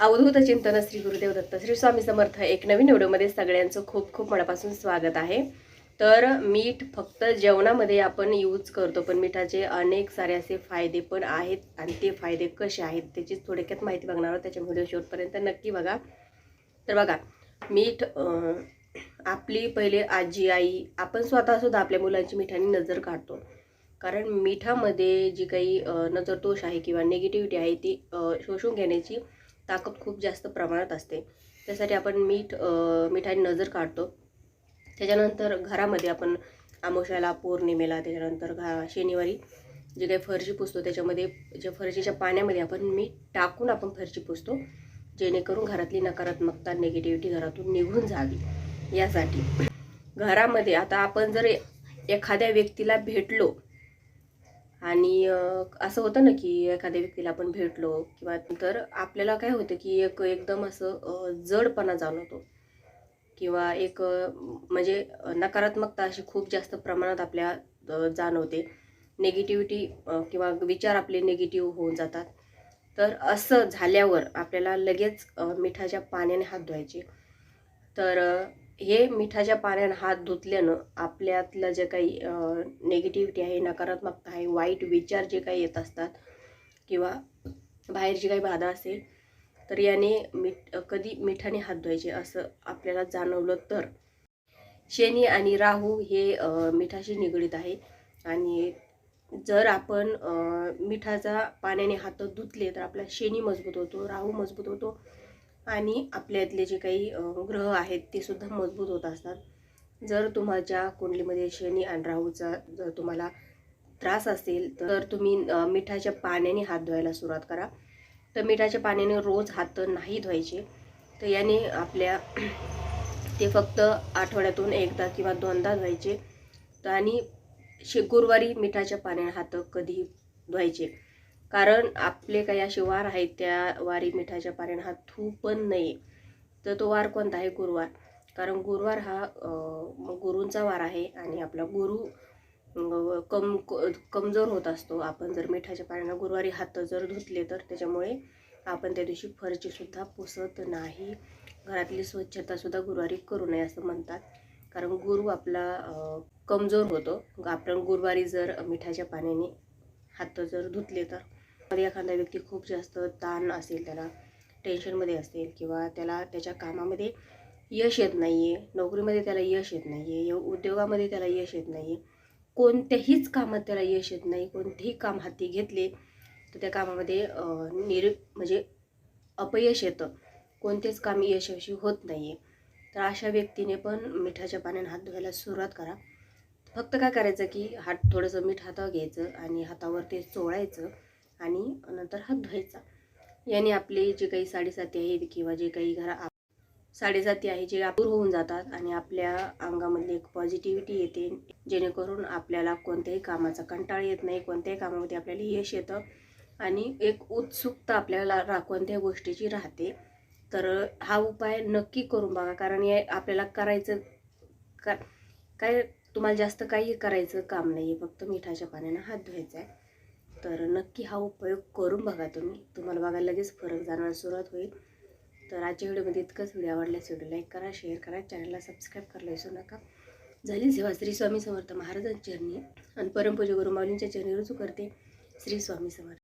अवधूत चिंतन श्री गुरुदेव दत्त श्री स्वामी समर्थ एक नवीन व्हिडिओमध्ये सगळ्यांचं खूप खूप मनापासून स्वागत आहे. तर मीठ फक्त जेवणामध्ये आपण यूज करतो पण मिठाचे अनेक सारे असे फायदे पण आहेत आणि ते फायदे कसे आहेत त्याची थोडक्यात माहिती बघणार आहोत. त्याच्या व्हिडिओ शेवटपर्यंत नक्की बघा. तर बघा मीठ आपली पहिले आजी आई आपण स्वतःसुद्धा आपल्या मुलांची मिठाने नजर काढतो. कारण मिठामध्ये जी काही नजरदोष नजर दोष आहे किंवा निगेटिव्हिटी आहे ती शोषून घेण्याची ताकद खूप जास्त प्रमाणात असते. त्यासाठी आपण मीठ मिठाने नजर काढतो. त्याच्यानंतर घरामध्ये आपण आमोशाला पौर्णिमेला त्याच्यानंतर घा शनिवारी जे काही फरशी पुसतो त्याच्यामध्ये जे फरशीच्या पाण्यामध्ये आपण मीठ टाकून आपण फरशी पुसतो जेणेकरून घरातली नकारात्मकता निगेटिव्हिटी घरातून निघून जावी. यासाठी घरामध्ये आता आपण जर एखाद्या व्यक्तीला भेटलो आणि असं होतं ना की एखाद्या व्यक्तीला आपण भेटलो किंवा तर आपल्याला काय होतं की एक एकदम असं जडपणा जाणवतो. किंवा एक म्हणजे नकारात्मकता अशी खूप जास्त प्रमाणात आपल्या जाणवते. निगेटिव्हिटी किंवा विचार आपले नेगेटिव्ह होऊन जातात. तर असं झाल्यावर आपल्याला लगेच मिठाच्या पाण्याने हात धुवायचे. तर हे मिठाच्या पाण्याने हात धुतल्यानं आपल्यातलं जे काही नेगेटिव्हिटी आहे नकारात्मकता आहे वाईट विचार जे काही येत असतात किंवा बाहेरची काही बाधा असेल तर याने मीठ कधी मिठाने हात धुवायचे असं आपल्याला जाणवलं तर. शनी आणि राहू हे मिठाशी निगडीत आहे. आणि जर आपण मिठाचा पाण्याने हात धुतले तर आपला शनी मजबूत होतो राहू मजबूत होतो. आणि आपल्यातले जे काही ग्रह आहेत ते सुद्धा मजबूत होत असतात. जर तुमच्या कुंडलीमध्ये शनी आणि राहूचा जर तुम्हाला त्रास असेल तर तुम्ही मिठाच्या पाण्याने हात धुवायला सुरुवात करा. तर मिठाच्या पाण्याने रोज हात नाही धुवायचे. तर याने आपल्या ते फक्त आठवड्यातून एकदा किंवा दोनदा धुवायचे. तर आणि शे गुरुवारी मिठाच्या पाण्याने हात कधी धुवायचे. कारण आपले काही असे वार आहेत त्या वारी मिठाच्या पाण्याने हात धुवू पण नाही तर तो वार कोणता आहे? गुरुवार. कारण गुरुवार हा गुरूंचा वार आहे आणि आपला गुरु कम कमजोर होत असतो. आपण जर मिठाच्या पाण्यानं गुरुवारी हात जर धुतले तर त्याच्यामुळे आपण त्या दिवशी फरचीसुद्धा पुसत नाही. घरातली स्वच्छतासुद्धा गुरुवारी करू नये असं म्हणतात. कारण गुरु आपला कमजोर होतो. आपण गुरुवारी जर मिठाच्या पाण्याने हात जर धुतले तर एखादा व्यक्ती खूप जास्त ताण असेल त्याला टेन्शनमध्ये असेल किंवा त्याला त्याच्या कामामध्ये यश येत नाही आहे नोकरीमध्ये त्याला यश येत नाही आहे उद्योगामध्ये त्याला यश येत नाही आहे कोणत्याहीच कामात त्याला यश येत नाही कोणतेही काम हाती घेतले तर त्या कामामध्ये निर म्हणजे अपयश येतं. कोणतेच काम यशस्वी होत नाही आहे तर अशा व्यक्तीने पण मिठाच्या पाण्याने हात धुवायला सुरुवात करा. फक्त काय करायचं की हात थोडंसं मीठ हातावर घ्यायचं आणि हातावर ते चोळायचं. आणि नंतर हात धुवायचा. याने आपले जे काही साडेसाती आहेत किंवा जे काही घरा साडेसाती आहे जे दूर होऊन जातात आणि आपल्या अंगामधली एक पॉझिटिव्हिटी येते. जेणेकरून आपल्याला कोणत्याही कामाचा कंटाळ येत नाही कोणत्याही कामामध्ये आपल्याला यश येतं आणि एक उत्सुकता आपल्याला रा कोणत्याही गोष्टीची राहते. तर हा उपाय नक्की करून बघा कारण या आपल्याला करायचं का काय तुम्हाला जास्त काही करायचं काम नाही आहे फक्त मिठाच्या पाण्यानं हात धुवायचा आहे. तर नक्की हा उपयोग करून बघा तुम्ही. तुम्हाला बघायला लगेच फरक जाणार सुरुवात होईल. तर आजच्या व्हिडिओमध्ये इतकंच. व्हिडिओ आवडल्यास व्हिडिओ लाईक करा शेअर करा. चॅनलला सबस्क्राईब करायला विसरू नका. झाली सेवा श्री स्वामी समर्थ महाराजांची चरणी आणि परमपूज्य गुरुमाऊलींच्या चरणी रुजू करते. श्री स्वामी समर्थ.